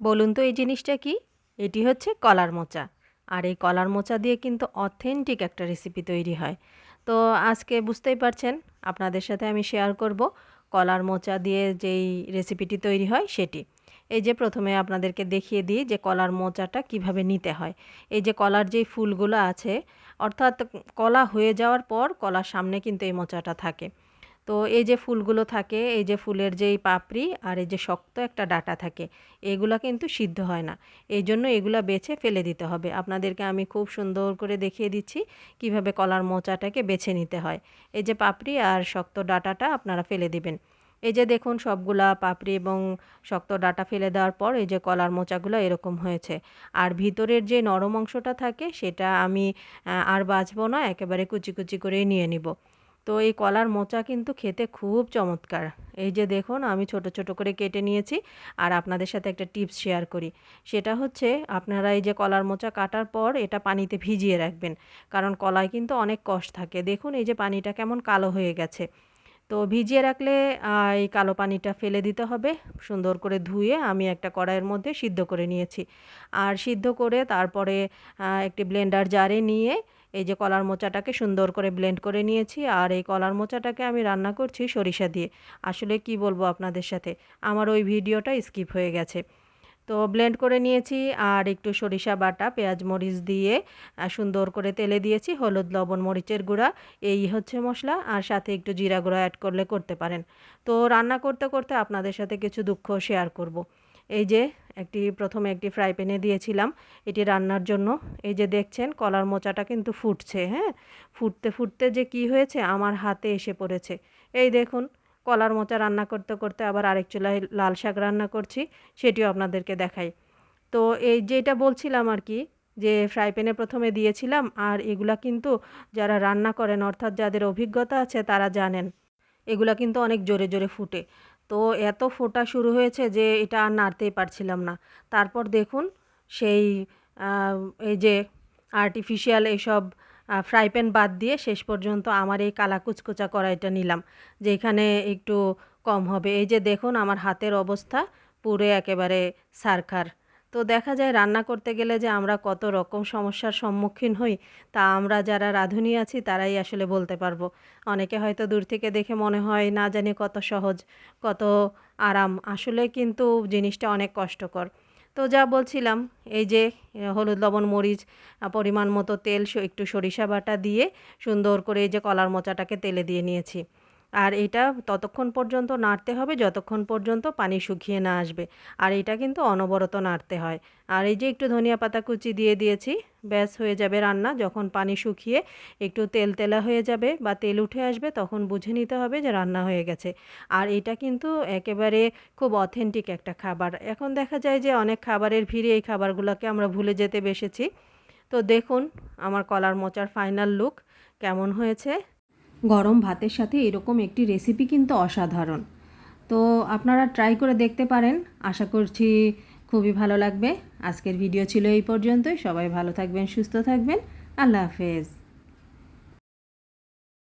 বলুন তো এই জিনিসটা কি? এটি হচ্ছে কলার মোচা। আর এই কলার মোচা দিয়ে কিন্তু অথেন্টিক একটা রেসিপি তৈরি হয়। তো আজকে বুঝতেই পারছেন, আপনাদের সাথে আমি শেয়ার করব কলার মোচা দিয়ে যেই রেসিপিটি তৈরি হয় সেটি। এই যে প্রথমে আপনাদেরকে দেখিয়ে দিই যে কলার মোচাটা কীভাবে নিতে হয়। এই যে কলার যেই ফুলগুলো আছে, অর্থাৎ কলা হয়ে যাওয়ার পর কলার সামনে কিন্তু এই মোচাটা থাকে। তো এই যে ফুলগুলো থাকে, এই যে ফুলের যেই পাপড়ি আর এই যে শক্ত একটা ডাটা থাকে, এগুলা কিন্তু সিদ্ধ হয় না। এই জন্য এগুলা বেছে ফেলে দিতে হবে। আপনাদেরকে আমি খুব সুন্দর করে দেখিয়ে দিচ্ছি কীভাবে কলার মোচাটাকে বেছে নিতে হয়। এই যে পাপড়ি আর শক্ত ডাটাটা আপনারা ফেলে দিবেন। এই যে দেখুন সবগুলা পাপড়ি এবং শক্ত ডাটা ফেলে দেওয়ার পর এই যে কলার মোচাগুলো এরকম হয়েছে। আর ভিতরের যে নরম অংশটা থাকে, সেটা আমি আর বাঁচবো না, একেবারে কুচি কুচি করেই নিয়ে নিব। তো এই কলার মোচা কিন্তু খেতে খুব চমৎকার। এই যে দেখুন, আমি ছোট ছোট করে কেটে নিয়েছি আর আপনাদের সাথে একটা টিপস শেয়ার করি। সেটা হচ্ছে, আপনারা এই যে কলার মোচা কাটার পর এটা পানিতে ভিজিয়ে রাখবেন, কারণ কলায় কিন্তু অনেক কষ থাকে। দেখুন, এই যে পানিটা কেমন কালো হয়ে গেছে। তো ভিজিয়ে রাখলে এই কালো পানিটা ফেলে দিতে হবে। সুন্দর করে ধুয়ে আমি একটা কড়াইয়ের মধ্যে সিদ্ধ করে নিয়েছি। আর সিদ্ধ করে তারপরে একটি ব্লেন্ডার জারে নিয়ে এই যে কলার মোচাটাকে সুন্দর করে ব্লেন্ড করে নিয়েছি আর এই কলার মোচাটাকে আমি রান্না করছি সরিষা দিয়ে। আসলে কি বলব আপনাদের সাথে? আমার ওই ভিডিওটা স্কিপ হয়ে গেছে। তো ব্লেন্ড করে নিয়েছি আর একটু সরিষা বাটা, পেঁয়াজ মরিচ দিয়ে সুন্দর করে তেলে দিয়েছি, হলুদ, লবণ, মরিচের গুঁড়া, এই হচ্ছে মশলা আর সাথে একটু জিরা গুঁড়া অ্যাড করলে করতে পারেন। তো রান্না করতে করতে আপনাদের সাথে কিছু দুঃখ শেয়ার করব। এই যে একটি, প্রথমে একটি ফ্রাই প্যানে দিয়েছিলাম। এটি রান্নার জন্য। এই যে দেখছেন, কলার মোচাটা কিন্তু ফুটছে হ্যাঁ? ফুটতে ফুটতে যে কি হয়েছে, আমার হাতে এসে পড়েছে। এই দেখুন, কলার মোচা রান্না করতে করতে আবার আরেক চুলায় লাল শাক রান্না করছি, সেটিও আপনাদেরকে দেখাই। তো এই যেটা বলছিলাম আর কি, যে ফ্রাই প্যানে প্রথমে দিয়েছিলাম, আর এগুলা কিন্তু যারা রান্না করেন, অর্থাৎ যাদের অভিজ্ঞতা আছে, তারা জানেন। এগুলা কিন্তু অনেক জোরে জোরে ফুটে। তো এত ফোটা শুরু হয়েছে যে এটা আর নাড়তেই পারছিলাম না। তারপর দেখুন সেই এই যে আর্টিফিশিয়াল এইসব ফ্রাই প্যান বাদ দিয়ে শেষ পর্যন্ত আমার এই কালা কুচকুচা কড়াইটা নিলাম, যেখানে একটু কম হবে। এই যে দেখুন আমার হাতের অবস্থা পুরো একেবারে সারখার। তো দেখা যায় রান্না করতে গেলে যে আমরা কত রকম সমস্যার সম্মুখীন হই, তা আমরা যারা রাঁধুনি আছি তারাই আসলে বলতে পারব। অনেকে হয়তো দূর থেকে দেখে মনে হয় না জানি কত সহজ, কত আরাম। আসলে কিন্তু জিনিসটা অনেক কষ্টকর। তো যা বলছিলাম, এই যে হলুদ, লবণ, মরিচ পরিমাণ মতো তেল একটু সরিষা বাটা দিয়ে সুন্দর করে এই যে কলার মোচাটাকে তেলে দিয়ে নিয়েছি। আর এটা ততক্ষণ পর্যন্ত নাড়তে হবে, যতক্ষণ পর্যন্ত পানি শুকিয়ে না আসবে। আর এটা কিন্তু অনবরত নাড়তে হয়। আর এই যে একটু ধনিয়া পাতা কুচি দিয়ে দিয়েছি, ব্যাস হয়ে যাবে রান্না। যখন পানি শুকিয়ে একটু তেল তেলা হয়ে যাবে বা তেল উঠে আসবে, তখন বুঝে নিতে হবে যে রান্না হয়ে গেছে। আর এটা কিন্তু একেবারে খুব অথেন্টিক একটা খাবার। এখন দেখা যায় যে অনেক খাবারের ভিড়ে এই খাবারগুলোকে আমরা ভুলে যেতে বেসেছি। তো দেখুন আমার কলার মোচার ফাইনাল লুক কেমন হয়েছে। গরম ভাতের সাথে এরকম একটি রেসিপি কিন্তু অসাধারণ। তো আপনারা ট্রাই করে দেখতে পারেন। আশা করছি খুবই ভালো লাগবে। আজকের ভিডিও ছিল এই পর্যন্তই। সবাই ভালো থাকবেন, সুস্থ থাকবেন। আল্লাহ হাফেজ।